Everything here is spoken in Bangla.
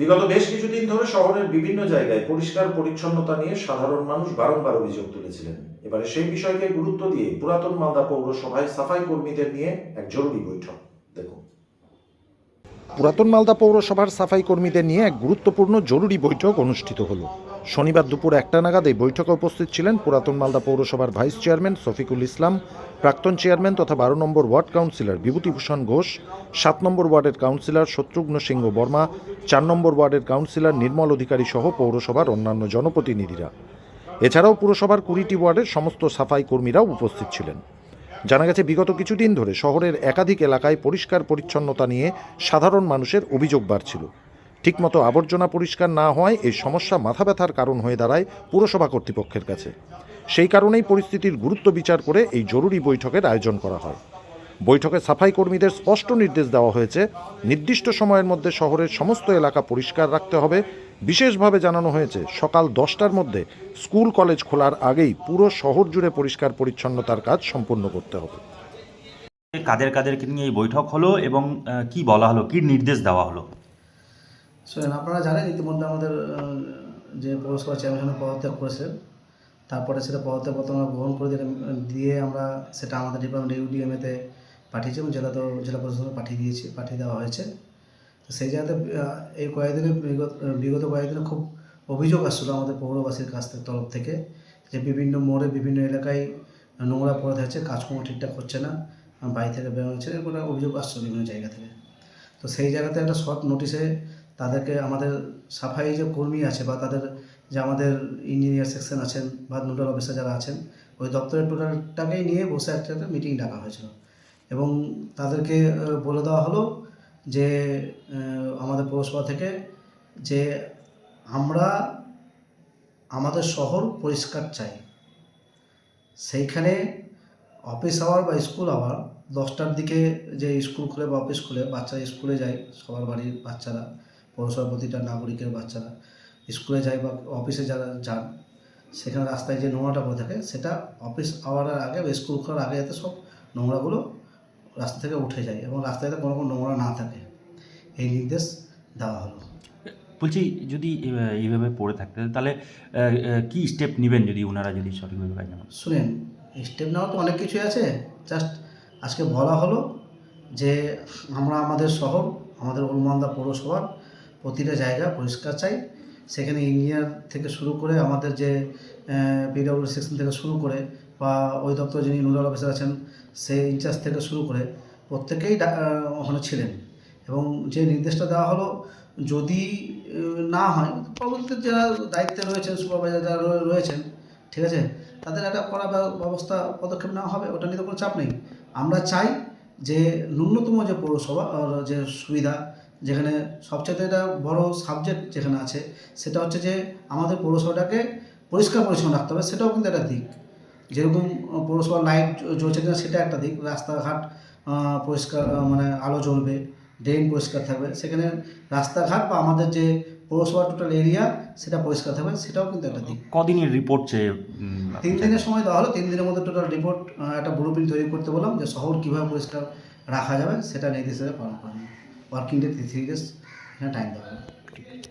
বিগত বেশ কিছুদিন ধরে শহরের বিভিন্ন জায়গায় পরিষ্কার পরিচ্ছন্নতা নিয়ে সাধারণ মানুষ বারংবার অভিযোগ তুলেছিলেন। এবারে সেই বিষয়কে গুরুত্ব দিয়ে পুরাতন মালদা পৌরসভায় সাফাই কর্মীদের নিয়ে এক জরুরি বৈঠক। দেখুন। পুরাতন মালদা পৌরসভার সাফাই কর্মীদের নিয়ে এক গুরুত্বপূর্ণ জরুরি বৈঠক অনুষ্ঠিত হলো। শনিবার দুপুর একটা নাগাদ বৈঠকে উপস্থিত ছিলেন পুরাতন মালদা পৌরসভার ভাইস চেয়ারম্যান শফিকুল ইসলাম, প্রাক্তন চেয়ারম্যান তথা বারো নম্বর ওয়ার্ড কাউন্সিলর বিভূতিভূষণ ঘোষ, সাত নম্বর ওয়ার্ডের কাউন্সিলর শত্রুঘ্ন সিংহ বর্মা, চার নম্বর ওয়ার্ডের কাউন্সিলর নির্মল অধিকারী সহ পৌরসভার অন্যান্য জনপ্রতিনিধিরা। এছাড়াও পুরসভার কুড়িটি ওয়ার্ডের সমস্ত সাফাই কর্মীরাও উপস্থিত ছিলেন। জানা গেছে, বিগত কিছুদিন ধরে শহরের একাধিক এলাকায় পরিষ্কার পরিচ্ছন্নতা নিয়ে সাধারণ মানুষের অভিযোগ বাড়ছিল। ঠিকমতো আবর্জনা পরিষ্কার না হওয়ায় এই সমস্যা মাথা ব্যথার কারণ হয়ে দাঁড়ায় পুরসভা কর্তৃপক্ষের কাছে। সেই কারণেই পরিস্থিতির গুরুত্ব বিচার করে এই জরুরি বৈঠকের আয়োজন করা হয়। বৈঠকে সাফাই কর্মীদের স্পষ্ট নির্দেশ দেওয়া হয়েছে, নির্দিষ্ট সময়ের মধ্যে শহরের সমস্ত এলাকা পরিষ্কার রাখতে হবে। বিশেষভাবে জানানো হয়েছে, সকাল দশটার মধ্যে স্কুল কলেজ খোলার আগেই পুরো শহর জুড়ে পরিষ্কার পরিচ্ছন্নতার কাজ সম্পন্ন করতে হবে। কাদের কাদেরকে নিয়ে এই বৈঠক হলো এবং কি বলা হলো, কি নির্দেশ দেওয়া হলো? শোনেন আপনারা জানেন ইতিমধ্যে আমাদের যে পৌরসভা চেয়ারম্যান পদত্যাগ করেছেন, তারপরে সেটা পদত্যাগ আমরা গ্রহণ করে দিলাম, দিয়ে আমরা সেটা আমাদের ডিপার্টমেন্ট ইউডিএমএতে পাঠিয়েছি এবং জেলা তো জেলা প্রশাসনে পাঠিয়ে দিয়েছি, পাঠিয়ে দেওয়া হয়েছে। তো সেই জায়গাতে এই কয়েকদিনে বিগত বিগত কয়েকদিনে খুব অভিযোগ আসছিল আমাদের পৌরবাসীর কাছ থেকে, তরফ থেকে, যে বিভিন্ন মোড়ে, বিভিন্ন এলাকায় নোংরা পড়ে থাকছে, কাজকর্ম ঠিকঠাক হচ্ছে না, বাড়ি থেকে বেরোনো হচ্ছে এরকম অভিযোগ আসছে বিভিন্ন জায়গা থেকে। তো সেই জায়গাতে একটা শর্ট নোটিশে তাদেরকে আমাদের সাফাই যে কর্মী আছে বা তাদের যে আমাদের ইঞ্জিনিয়ার সেকশন আছেন বা নোডাল অফিসার যারা আছেন, ওই দপ্তরের টোটালটাকেই নিয়ে বসে একটা মিটিং ডাকা হয়েছিল। এবং তাদেরকে বলে দেওয়া হলো যে আমাদের পৌরসভা থেকে যে আমরা আমাদের শহর পরিষ্কার চাই। সেইখানে অফিস আওয়ার বা স্কুল আওয়ার দশটার দিকে যে স্কুল খুলে বা অফিস খুলে বাচ্চারা স্কুলে যায়, সবার বাড়ির বাচ্চারা। পৌরসভার প্রতিটা নাগরিকের বাচ্চারা স্কুলে যায় বা অফিসে যারা যান সেখানে রাস্তায় যে নোংরাটা পড়ে থাকে সেটা অফিস আওয়ারের আগে বা স্কুল খোলার আগে যাতে সব নোংরাগুলো রাস্তা থেকে উঠে যায় এবং রাস্তায় যাতে কোনো কোনো নোংরা না থাকে। এই নির্দেশ দেওয়া হলো। বলছি যদি এইভাবে পড়ে থাকতে তাহলে কি স্টেপ নেবেন যদি ওনারা যদি সঠিকভাবে কাজ শুনেন স্টেপ নেওয়া তো অনেক কিছুই আছে। জাস্ট আজকে বলা হলো যে আমরা আমাদের শহর আমাদের উলমান্দা পৌরসভার প্রতিটা জায়গা পরিষ্কার চাই। সেখানে ইঞ্জিনিয়ার থেকে শুরু করে আমাদের যে পিডব্লিউ সেকশন থেকে শুরু করে বা ওই দপ্তর যিনি নোডাল অফিসার আছেন সেই ইনচার্জ থেকে শুরু করে প্রত্যেকেই ওখানে ছিলেন। এবং যে নির্দেশটা দেওয়া হলো, যদি না হয়, পরবর্তীতে যারা দায়িত্বে রয়েছেন সুপারভাইজার যারা রয়েছেন, ঠিক আছে, তাদের একটা করা ব্যবস্থা, পদক্ষেপ নেওয়া হবে, ওটা নিয়ে তো কোনো চাপ নেই। আমরা চাই যে ন্যূনতম যে পৌরসভা যে সুবিধা যেখানে সবচেয়ে একটা বড় সাবজেক্ট যেখানে আছে সেটা হচ্ছে যে আমাদের পৌরসভাটাকে পরিষ্কার পরিচ্ছন্ন রাখতে হবে সেটাও কিন্তু একটা দিক। যেরকম পৌরসভার লাইট জ্বলছে কিনা সেটা একটা দিক রাস্তাঘাট পরিষ্কার মানে আলো জ্বলবে ড্রেন পরিষ্কার থাকবে সেখানে রাস্তাঘাট বা আমাদের যে পৌরসভার টোটাল এরিয়া সেটা পরিষ্কার থাকবে সেটাও কিন্তু একটা দিক। কদিনের রিপোর্ট চেয়ে তিন দিনের সময় দেওয়া হলো তিন দিনের মধ্যে টোটাল রিপোর্ট একটা ব্লু তৈরি করতে বললাম যে শহর কীভাবে পরিষ্কার রাখা যাবে সেটা নির্দেশ পালন করেন working day three days time लगेगा